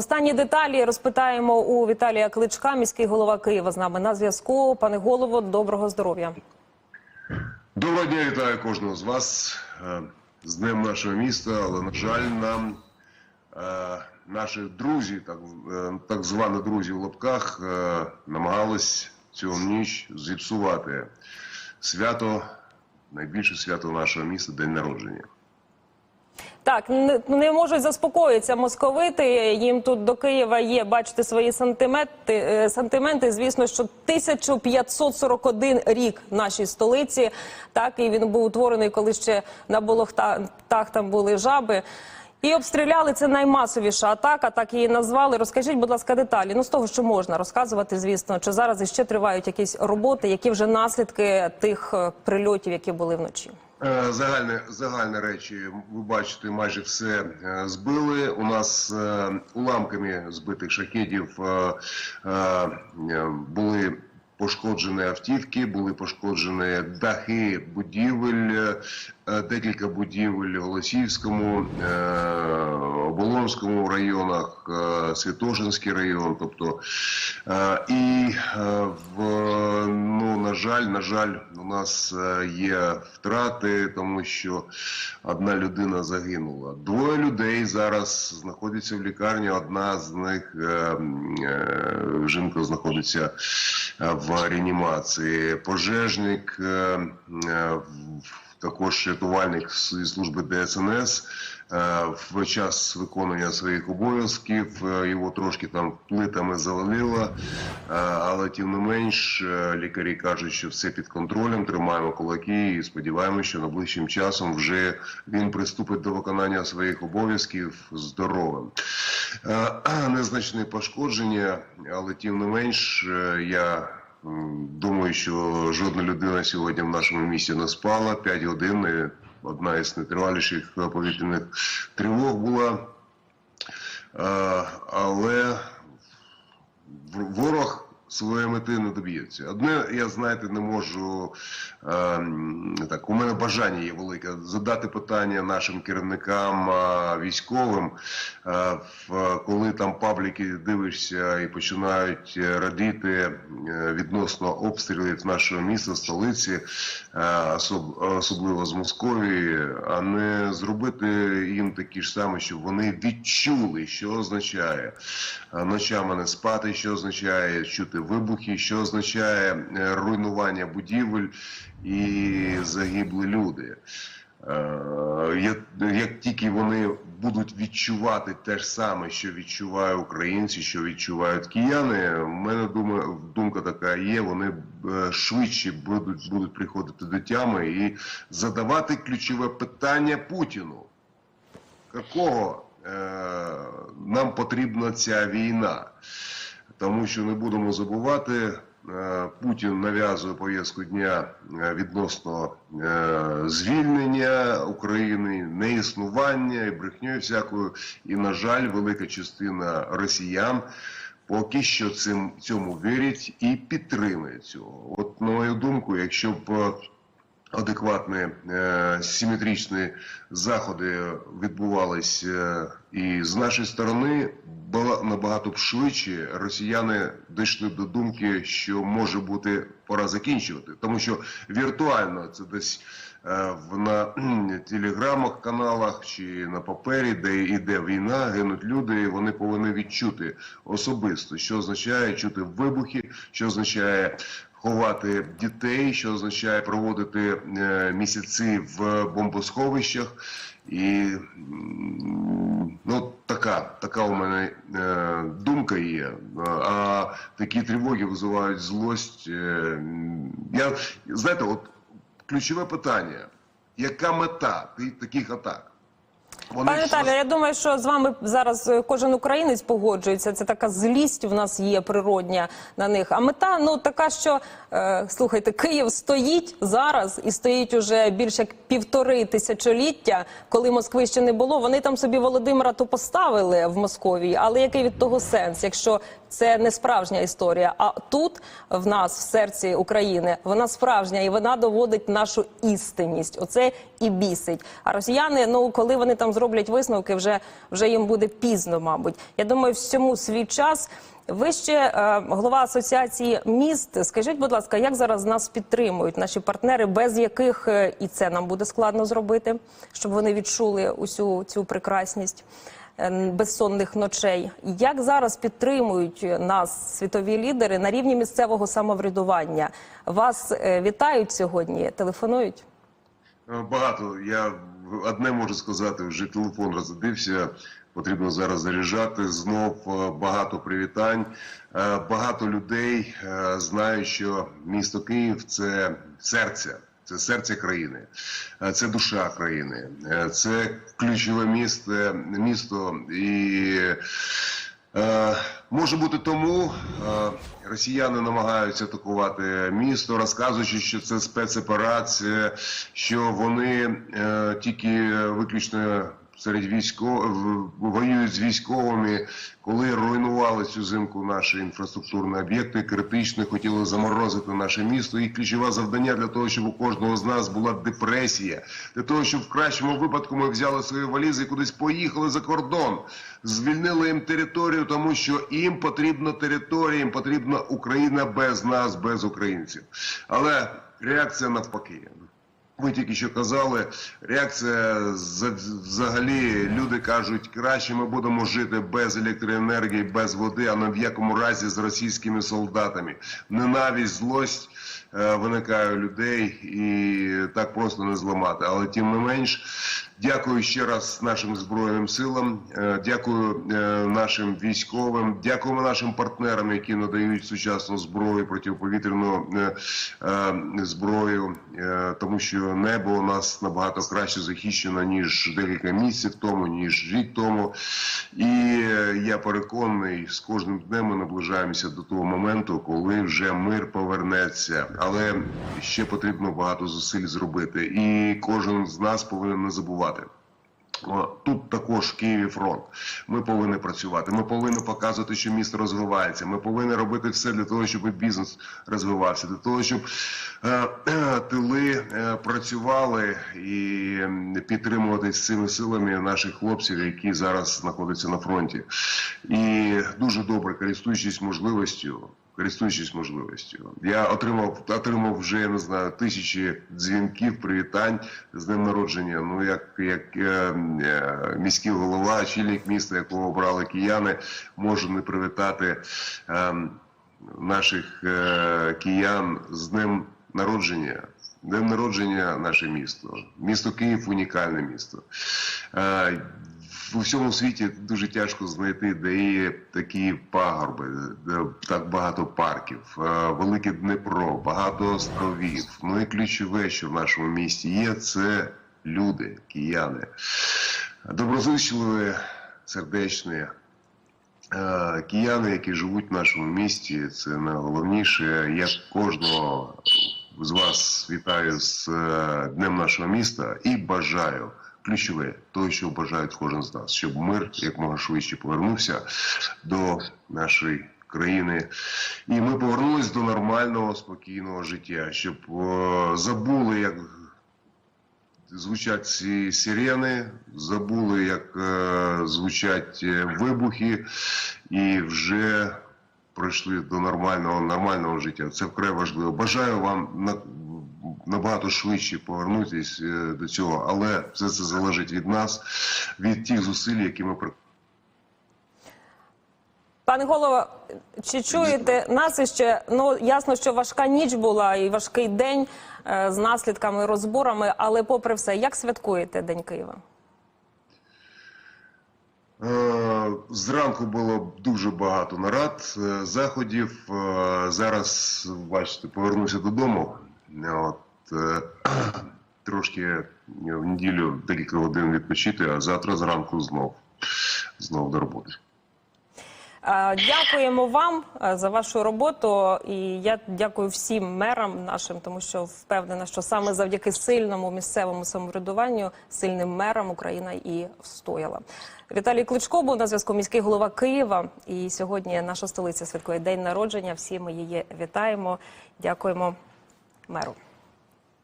Останні деталі розпитаємо у Віталія Кличка, міський голова Києва. З нами на зв'язку. Пане голово, доброго здоров'я. Доброго дня, вітаю кожного з вас е, з Днем нашого міста, але, на жаль, нам е, наші друзі, так, е, так звані друзі в лапках, намагались цю ніч зіпсувати свято, найбільше свято нашого міста День народження. Так, не, можуть заспокоїтися московити. Їм тут до Києва є, бачите, свої сантименти. е, сантименти. Звісно, що 1541 рік нашій столиці. Так, і він був утворений, коли ще на Болохтах там були жаби. І обстріляли це наймасовіша атака, так її назвали. Розкажіть, будь ласка, деталі. Ну з того, що можна розказувати, звісно, чи зараз іще тривають якісь роботи, які вже наслідки тих е, прильотів, які були вночі. Е, Загальне, загальне речі, ви бачите, майже все е, збили. У нас е, уламками збитих шахедів е, були пошкоджені автівки, були пошкоджені дахи будівель, е, декілька будівель в Голосіївському, е, Оболонському районах, е, Святошинський район. Тобто, і в, ну, на жаль, на жаль, у нас є втрати, тому що одна людина загинула. Двоє людей зараз знаходяться в лікарні. Одна з них жінка знаходиться е, реанімації. Пожежник, е, в- також рятувальник служби ДСНС. е, В час виконання своїх обов'язків е, його трошки там плитами завалило, е, але тим не менш лікарі кажуть, що все під контролем, тримаємо кулаки і сподіваємося, що найближчим часом вже він приступить до виконання своїх обов'язків здоровим. Незначне пошкодження, але тим не менш я Думаю, що жодна людина сьогодні в нашому місті не спала. П'ять годин. Одна із найтриваліших повітряних тривог була. Е, Але ворог своєї мети не доб'ється. Одне, я знаєте, не можу ем, так. У мене бажання є велике задати питання нашим керівникам а, військовим, е, коли там пабліки дивишся і починають е, радіти е, відносно обстрілів нашого міста, столиці, е, особ- особливо з Московії, а не зробити їм такі ж самі, щоб вони відчули, що означає е, ночами не спати, що означає чути вибухи, що означає е, руйнування будівель і загиблі люди. Е, Як, тільки вони будуть відчувати те ж саме, що відчувають українці, що відчувають кияни, в мене дума, думка така є. Вони е, швидше будуть, будуть приходити до тями і задавати ключове питання Путіну. Какого е, нам потрібна ця війна? Тому що не будемо забувати, е, Путін нав'язує пов'язку дня е, відносно е, звільнення України, неіснування і брехньою всякою. І, на жаль, велика частина росіян поки що цим цьому вірять і підтримує цього. От на мою думку, якщо б адекватні е, симетричні заходи відбувалися е, і з нашої сторони, набагато б швидше росіяни дійшли до думки, що може бути пора закінчувати, тому що віртуально це десь е, в на телеграмах, каналах чи на папері, де йде війна, гинуть люди, і вони повинні відчути особисто, що означає чути вибухи, що означає ховати дітей, що означає проводити е, місяці в бомбосховищах. І ну, така, така у мене е, думка є. А такі тривоги визивають злость. Е, я, знаєте, от ключове питання: яка мета таких атак? Вони Пане Віталію, я думаю, що з вами зараз е, кожен українець погоджується. Це така злість в нас є природня на них. А мета ну така, що е, слухайте, Київ стоїть зараз і стоїть уже більше як півтори тисячоліття, коли Москви ще не було. Вони там собі Володимира то поставили в Московії, але який від того сенс, якщо це не справжня історія. А тут в нас, в серці України, вона справжня і вона доводить нашу істинність. Оце і бісить. А росіяни, ну коли вони там зроблять висновки, вже вже їм буде пізно, мабуть. Я думаю, всьому свій час. Ви ще е, голова асоціації міст. Скажіть, будь ласка, як зараз нас підтримують наші партнери, без яких е, і це нам буде складно зробити, щоб вони відчули усю цю прекрасність безсонних ночей? Як зараз підтримують нас світові лідери на рівні місцевого самоврядування? Вас е, вітають сьогодні? Телефонують? Е, Багато. Я одне можу сказати, вже телефон розрядився. Потрібно зараз заряджати. Знов е, багато привітань. Багато людей знають, що місто Київ це серце. Це серце країни, Е, це душа країни, Е, це ключове місто, місто. І Е, може бути тому росіяни намагаються атакувати місто, розказуючи, що це спецоперація, що вони тільки виключно серед військових воюють з військовими, коли руйнували цю зимку наші інфраструктурні об'єкти, критично хотіли заморозити наше місто. І ключове завдання для того, щоб у кожного з нас була депресія, для того, щоб в кращому випадку ми взяли свої валізи і кудись поїхали за кордон, звільнили їм територію, тому що їм потрібна територія, їм потрібна Україна без нас, без українців. Але реакція навпаки. Ми тільки що казали, реакція взагалі люди кажуть, краще ми будемо жити без електроенергії, без води, а не в якому разі з російськими солдатами. Ненависть, злость е, виникає у людей і так просто не зламати. Але тим не менш, дякую ще раз нашим збройним силам, е, дякую е, нашим військовим, дякуємо нашим партнерам, які надають сучасну зброю протиповітряну е, зброю, тому що небо у нас набагато краще захищено ніж декілька місяців тому, ніж рік тому. І я переконаний, з кожним днем ми наближаємося до того моменту, коли вже мир повернеться. Але ще потрібно багато зусиль зробити, і кожен з нас повинен не забувати. О, Тут також Києві фронт. Ми повинні працювати. Ми повинні показувати, що місто розвивається. Ми повинні робити все для того, щоб бізнес розвивався, для того, щоб е, е, тили е, працювали і підтримувати цими силами наших хлопців, які зараз знаходяться на фронті. І дуже добре, користуючись можливістю. Користуючись можливістю, я отримав отримав вже я не знаю тисячі дзвінків, привітань з днем народження. Ну як як е, е, міський голова, очільник міста, якого обрали кияни, можу не привітати е, наших е, киян з днем народження. Днем народження наше місто. Місто Київ унікальне місто. Е, в усьому світі дуже тяжко знайти, де є такі пагорби, де так багато парків, е, велике Дніпро, багато островів. Ну і ключове, що в нашому місті є, це люди, кияни. Доброзичливі, сердечні. Е, Кияни, які живуть в нашому місті, це найголовніше. Я кожного з вас вітаю з е, Днем нашого міста і бажаю ключове, то, що бажають кожен з нас, щоб мир якомога швидше повернувся до нашої країни, і ми повернулись до нормального спокійного життя, щоб е, забули, як звучать ці сирени, забули, як е, звучать е, вибухи, і вже прийшли до нормального нормального життя. Це вкрай важливо. Бажаю вам на, набагато швидше повернутися е, до цього, але все це залежить від нас, від тих зусиль, які ми Пане голово, чи чуєте нас іще? Ну ясно, що важка ніч була і важкий день е, з наслідками, розборами. Але попри все, як святкуєте День Києва? Е, Зранку було дуже багато нарад, заходів. Зараз, бачите, повернувся додому. От, трошки в неділю декілька годин відпочити, а завтра зранку знов, знов до роботи. Е, Дякуємо вам е, за вашу роботу, і я дякую всім мерам нашим, тому що впевнена, що саме завдяки сильному місцевому самоврядуванню, сильним мерам Україна і встояла. Віталій Кличко був на зв'язку міський голова Києва. І сьогодні наша столиця святкує день народження. Всі ми її вітаємо. Дякуємо меру.